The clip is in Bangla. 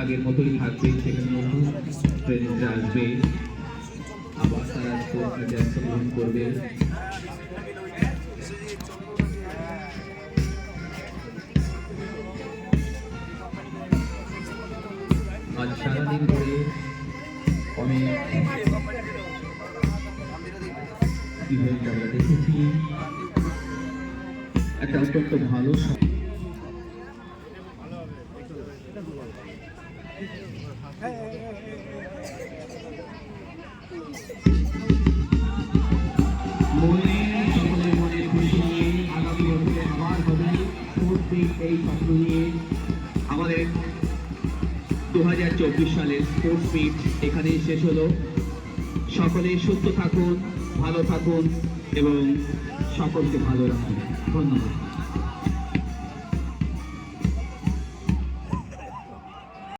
আগের মতোই থাকবে, সেখানে নতুন ট্রেনিংরা আসবে। আবার তারা অংশগ্রহণ করবে। আজ সারাদিন ধরে অনেক ইভেন্ট আমরা দেখেছি। একটা অত্যন্ত ভালো মনে সকলের মনে আগামী এই নিয়ে দু হাজার চব্বিশ সালের এখানেই শেষ হলো। সকলে সুস্থ থাকুন, ভালো থাকুন এবং সকলকে ভালো রাখুন। ধন্যবাদ।